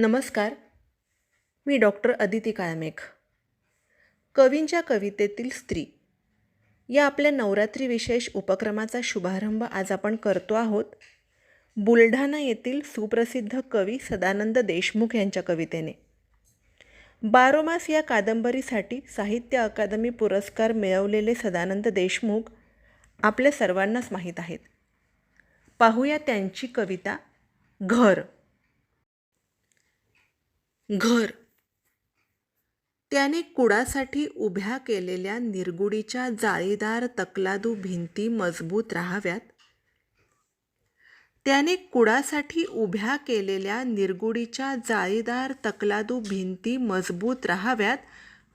नमस्कार. मी डॉक्टर अदिती काळमेघ. कवींच्या कवितेतील स्त्री. या आपल्या नवरात्री विशेष उपक्रमाचा शुभारंभ आज आपण करतो आहोत. बुलढाणा येथील सुप्रसिद्ध कवी सदानंद देशमुख यांच्या कवितेने. बारोमास या कादंबरीसाठी साहित्य अकादमी पुरस्कार मिळवलेले सदानंद देशमुख आपल्या सर्वांनाच माहीत आहेत. पाहूया त्यांची कविता घर. घर. त्याने कुडासाठी उभ्या केलेल्या निरगुडीच्या जाळीदार तकलादू भिंती मजबूत राहाव्यात. त्याने कुडासाठी उभ्या केलेल्या निरगुडीच्या जाळीदार तकलादू भिंती मजबूत राहाव्यात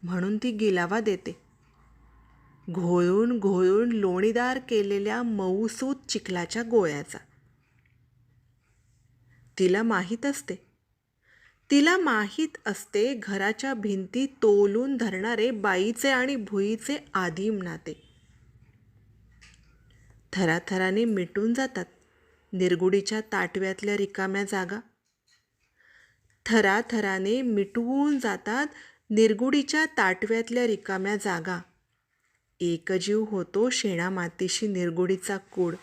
म्हणून ती गिलावा देते. घोळून घोळून लोणीदार केलेल्या मऊसूत चिखलाच्या गोळ्याचा. तिला माहीत असते तिला माहीत असते घराच्या भिंती तोलून धरणारे बाईचे आणि भुईचे आदिम नाते. थराथराने मिटून जातात निरगुडीच्या ताटव्यातल्या रिकाम्या जागा. थराथराने मिटवून जातात निरगुडीच्या ताटव्यातल्या रिकाम्या जागा. एकजीव होतो शेणामातीशी निर्गुडीचा निरगुडीचा कूड.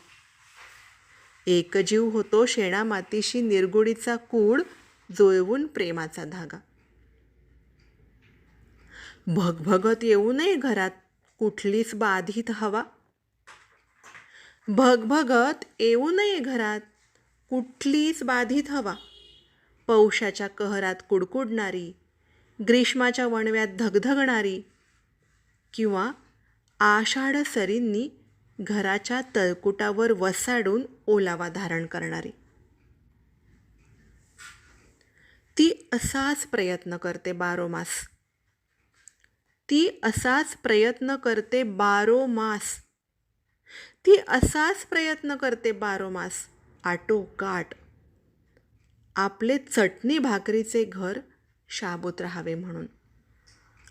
एकजीव होतो शेणामातीशी निर्गुडीचा निरगुडीचा कूड जुळवून प्रेमाचा धागा. भगभगत येऊ नये घरात कुठलीच बाधित हवा. भगभगत येऊ नये घरात कुठलीच बाधित हवा. पौषाच्या कहरात कुडकुडणारी ग्रीष्माच्या वणव्यात धगधगणारी किंवा आषाढ सरींनी घराच्या तळकुटावर वसाडून ओलावा धारण करणारी ती असाच प्रयत्न करते बारोमास ती असाच प्रयत्न करते बारो मास. ती असाच प्रयत्न करते बारोमास आटो काट आपले चटणी भाकरीचे घर शाबूत राहावे म्हणून.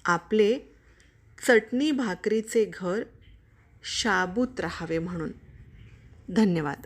आपले चटणी भाकरीचे घर शाबूत राहावे म्हणून. धन्यवाद.